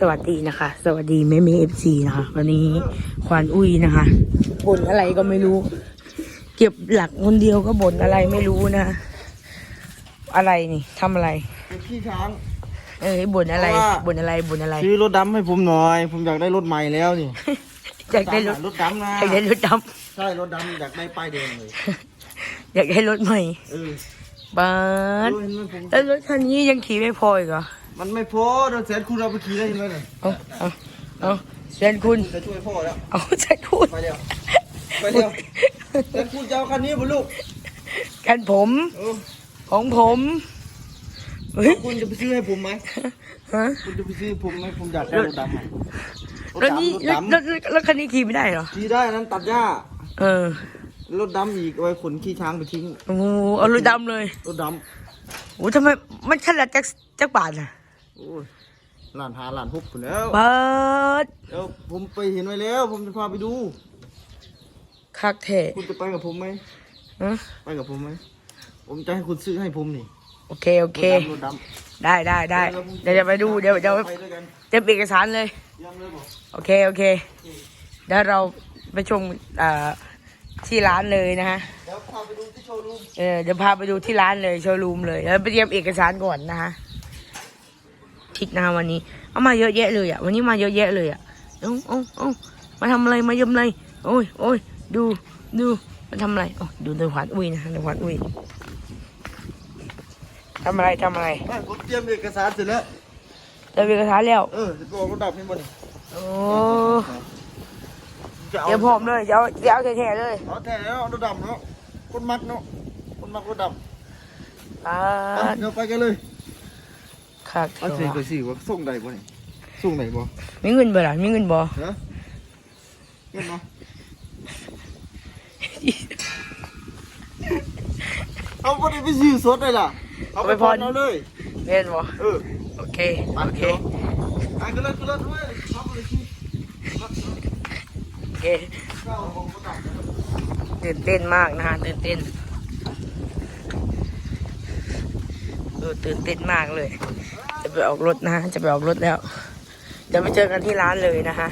สวัสดีนะคะ สวัสดีแม่เมเอฟซีนะคะ วันนี้ควานอุ้ยนะคะบ่นอะไรก็ไม่รู้ เก็บหลักคนเดียวก็บ่นอะไรไม่รู้นะ อะไรนี่ทำอะไรเป็นขี้ช้างเอ้ยบ่นอะไรเพราะว่าบ่นอะไรบ่นอะไรซื้อรถดำให้ผมหน่อย ผมอยากได้รถใหม่แล้วนี่อยากได้รถรถดำนะอยากได้รถดใช่รถดำอยากได้ป้ายแดงเลยำอยากได้รถใหม่เออบ้าสดูเห็นไหมผมแล้วรถคันนี้ยังขี่ไม่พออีกเหรอ มันไม่พอโดนแสนคุณเอาไปขี่ได้ยังไงเนี่ยเอาเอาเอาเซนคุณ จะช่วยพ่อแล้ว เอาเซนคุณไปเร็ว ไปเร็วแสนคุณจะเอาคันนี้บ่ลูกกันผมเออของผมเฮ้ยคุณจะไปซื้อให้ผมไหมฮะคุณจะไปซื้อผมไหมผมอยากได้รถดำอะรถแล้วนี่ดำรถรถดำรถรถคันนี้ขี่ไม่ได้เหรอขี่ได้นั้นตัดหญ้า เออรถดำอีกเอาไว้ขนขี้ช้างไปทิ้ง โอ้โหเอารถดำเลยรถดโอ้ทำไมมันขนาดจักจักบาทอะำ โอ้ยหลานหาหลานพบผมแล้วบาทเดี๋ยวผมไปเห็นไว้แล้ว ผมจะพาไปดู คักแท้คุณจะไปกับผมไหมฮะไปกับผมไหมผมจะให้คุณซื้อให้ผมนี่โอเคโอเค รถดำรถดได้ได้ได้เดี๋ยวจะไปดูเดี๋ยวเดี๋ยวำไปด้วยกันเตรียมเอกสารเลย ยังเลยบอกโอเคโอเคเดี๋ยวเราไปชมอ่าที่ร้านเลยนะฮะ เดี๋ยวพาไปดูที่โชว์รูม เออเดี๋ยวพาไปดูที่ร้านเลยโชว์รูมเลยแล้วไปเตรียมเอกสารก่อนนะฮะ พริกนะวันนี้ เอามาเยอะแยะเลยอะวันนี้มาเยอะแยะเลยอะเอ้าเอ้าเอ้ามาทำอะไรมาเยำอะไรโอ้ยโอ้ยดูดูมาทำอะไรโอ้ดูดูขวานอุ้ยนะดูขวานอุ้ยทำอะไรทำอะไรไปผมเตรียมเอกสารเสร็จแล้วเตรียมเอกสารแล้วเออจะบอกรถดำให้หมดนี่โอ้จะเอาเดี๋ยวพร้อมเลยเดี๋ยวเดี๋ยวแท้ๆเลยเอาแท้แล้วเอารถดำเนาะคนมักเนาะคนมักรถดำอ่าไปเดี๋ยวไปกันเลย คักเอาเสียไปสิว่าส่งใดบ่นี่ส่งไหนบ่มีเงินบ่ล่ะมีเงินบ่ฮะเงินเนาะเอาบ่ได้ไปซื้อสดเลยล่ะเอาไปพรเอาเลยเล่นบ่เออโอเคไปโอเคไปกันเลยกันเลยด้วยเอาไปเลยสิโอเค เอาของรถดำตื่นเต้นมากนะฮะตื่นเต้นเออ ตื่นเต้นมากเลย จะไปออกรถนะฮะ จะไปออกรถแล้ว จะไปเจอกันที่ร้านเลยนะคะ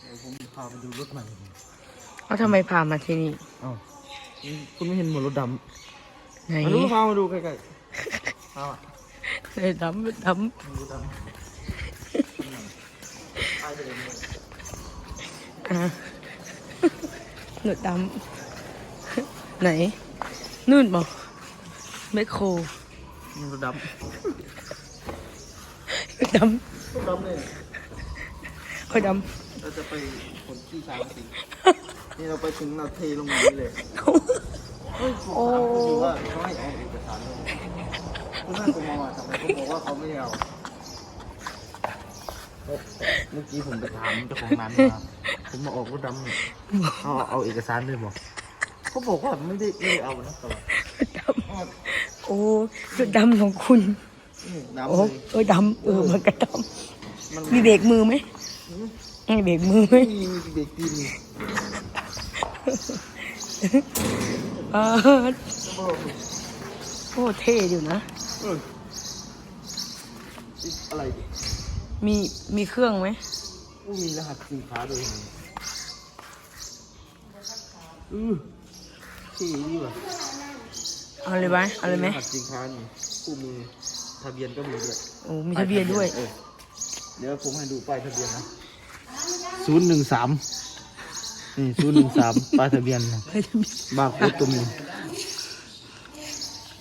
เดี๋ยวผมพาไปดูรถใหม่ เขาทำไมพามาที่นี่อ้าวคุณไม่เห็นหมดรถดไหนำอันนี้พามาดูใกล้ๆพามาเลยดำดรถดำไปเลยำอะหนวดดำ ไหน นู่นบอกไมโครนี่รถดำดรถดำเลยำเขาดเราจะไปขนขี้ช้างสิ นี่เราไปถึงเราเทลงมานี่เลยำเฮ้ยผมถามคุณอยู่ว่าเขาให้เอาเอกสารด้วยคุณแม่ผมมาทำไมเขาบอกว่าเขาไม่เอาเมื่อกี้ผมไปถามเจ้าของร้านมาผมมาออกรถดำเนี่ยเอาเอาเอกสารด้วยบอกเขาบอกว่าไม่ได้ไม่ได้เอานะแต่ว่าดำโอ้ชุดดำของคุณนี่น้ำโอ้เลยเออดำเออมันก็ดมันำมีเบรกมือไหมมีเบรกมือไหมไม่มีมีเบรกตีน นี่อ่าแล้วก็โอ้เท่อยู่นะเอออีกอะไรดิมีมีเครื่องไหมอู้มีรหัสสินค้าด้วยอือที่นี่ว่ะเอาเลยไหมเอาเลยไหมรหัสสินค้านี่คู่มือทะเบียนก็มีด้วยโอ้มีทะเบียนด้วย เออเดี๋ยวผมให้ดูป้ายทะเบียนนะศูนย์หนึ่งสาม นี่ศูนย์หนึ่งสามป้ายทะเบียนนะบาร์โค้ดตัวมี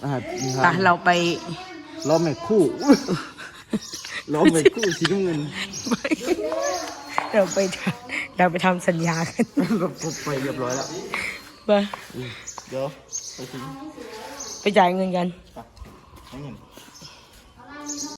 รหัสสินค้าไปเราไปล้อแม็กคู่อุ๊ยล้อแม็กคู่สีน้ำเงินเราไปทำเราไปทำสัญญากันก็ผมไปเรียบร้อยแล้วไปอืมเดี๋ยวไปถึงไปจ่ายเงินกัน ไปให้เงิน